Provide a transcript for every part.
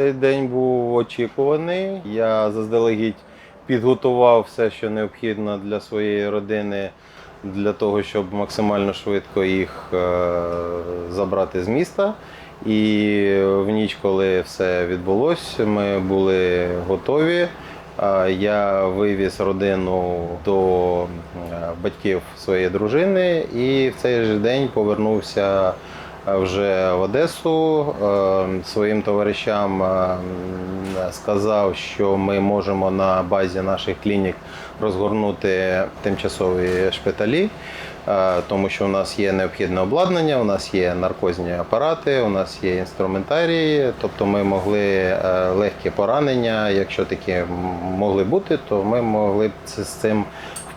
Цей день був очікуваний. Я заздалегідь підготував все, що необхідно для своєї родини, для того, щоб максимально швидко їх е, забрати з міста. І в ніч, коли все відбулося, ми були готові. Я вивіз родину до е, батьків своєї дружини і в цей же день повернувся вже в Одесу. Е, Своїм товаришам е, сказав, що ми можемо на базі наших клінік розгорнути тимчасові шпиталі. е, Тому що у нас є необхідне обладнання, у нас є наркозні апарати, у нас є інструментарії, тобто ми могли е, легкі поранення, якщо такі могли бути, то ми могли б з цим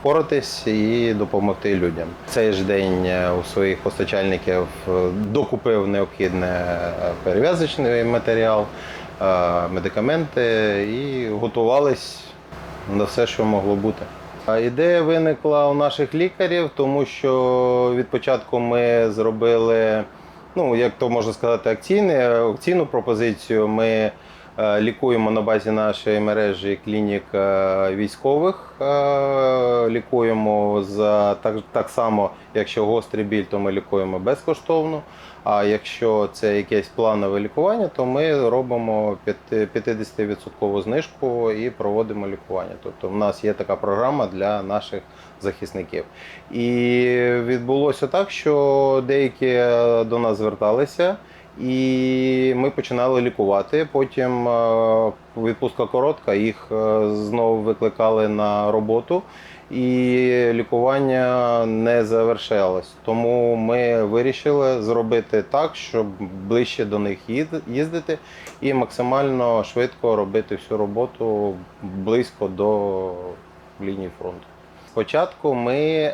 впоратись і допомогти людям. Цей ж день е, у своїх постачальників е, докупив необхідний е, перев'язочний матеріал, медикаменти і готувались на все, що могло бути. Ідея виникла у наших лікарів, тому що від початку ми зробили, ну як то можна сказати, акційну пропозицію. Ми лікуємо на базі нашої мережі клінік е, військових. е, Лікуємо за так, так само, якщо гострий біль, то ми лікуємо безкоштовно. А якщо це якесь планове лікування, то ми робимо 50% знижку і проводимо лікування. Тобто в нас є така програма для наших захисників. І відбулося так, що деякі е, до нас зверталися. І ми починали лікувати. Потім е, відпустка коротка, їх е, знову викликали на роботу, і лікування не завершилось. Тому ми вирішили зробити так, щоб ближче до них їздити і максимально швидко робити всю роботу близько до лінії фронту. Спочатку ми е,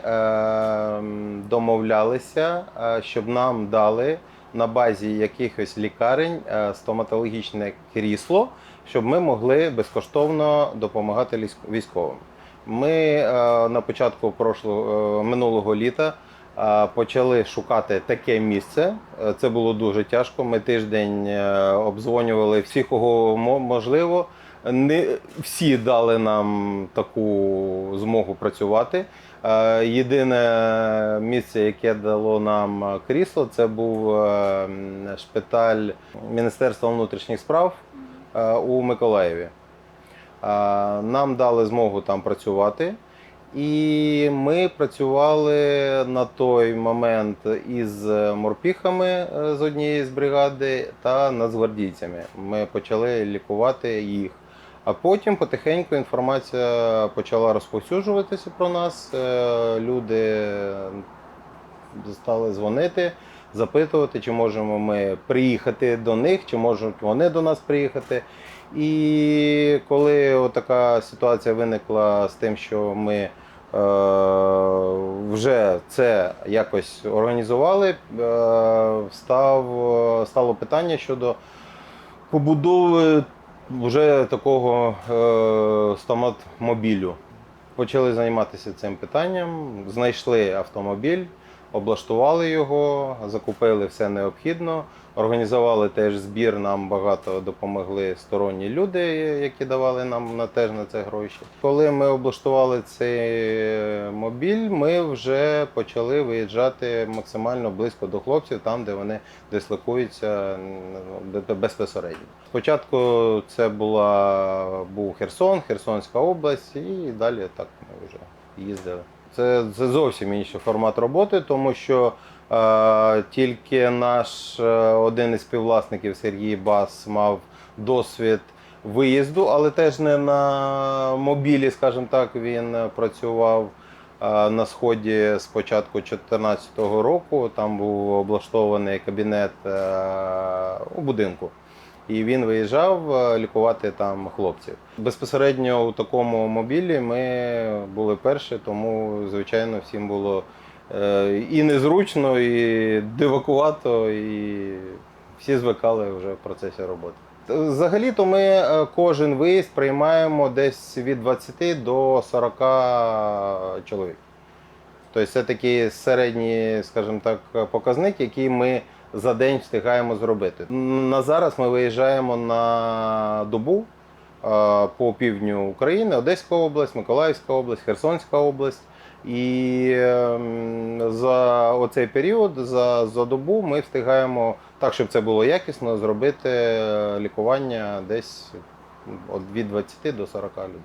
домовлялися, щоб нам дали на базі якихось лікарень е, стоматологічне крісло, щоб ми могли безкоштовно допомагати військовим. Ми е, на початку прошлого, е, минулого літа почали шукати таке місце. Це було дуже тяжко. Ми тиждень обдзвонювали всіх, кого можливо. Не всі дали нам таку змогу працювати. Е, Єдине місце, яке дало нам крісло, це був е, шпиталь Міністерства внутрішніх справ е, у Миколаєві. Нам дали змогу там працювати. І ми працювали на той момент із морпіхами з однієї з бригади та нацгвардійцями. Ми почали лікувати їх. А потім потихеньку інформація почала розповсюджуватися про нас. Е, Люди стали дзвонити, запитувати, чи можемо ми приїхати до них, чи можуть вони до нас приїхати. І коли така ситуація виникла з тим, що ми е, вже це якось організували, е, став, стало питання щодо побудови вже такого е, стоматмобілю. Почали займатися цим питанням, знайшли автомобіль, облаштували його, закупили все необхідно, організували теж збір. Нам багато допомогли сторонні люди, які давали нам на теж на це гроші. Коли ми облаштували цей мобіль, ми вже почали виїжджати максимально близько до хлопців, там де вони дислокуються безпосередньо. Спочатку це була був Херсон, Херсонська область, і далі так ми вже їздили. Це, це зовсім інший формат роботи, тому що е, тільки наш е, один із співвласників Сергій Бас мав досвід виїзду, але теж не на мобілі, скажімо так, він працював е, на сході з початку 2014 року. Там був облаштований кабінет е, у будинку. І він виїжджав е, лікувати там хлопців. Безпосередньо у такому мобілі ми були перші, тому звичайно всім було е, і незручно, і дивакувато, і всі звикали вже в процесі роботи. Взагалі-то ми е, кожен виїзд приймаємо десь від 20 до 40 чоловік. Тобто це такий середній, скажімо так, показник, який ми за день встигаємо зробити. На зараз ми виїжджаємо на добу е, по півдню України, Одеська область, Миколаївська область, Херсонська область. І ем, за оцей період, за, за добу, ми встигаємо так, щоб це було якісно, зробити е, лікування десь від 20 до 40 людей.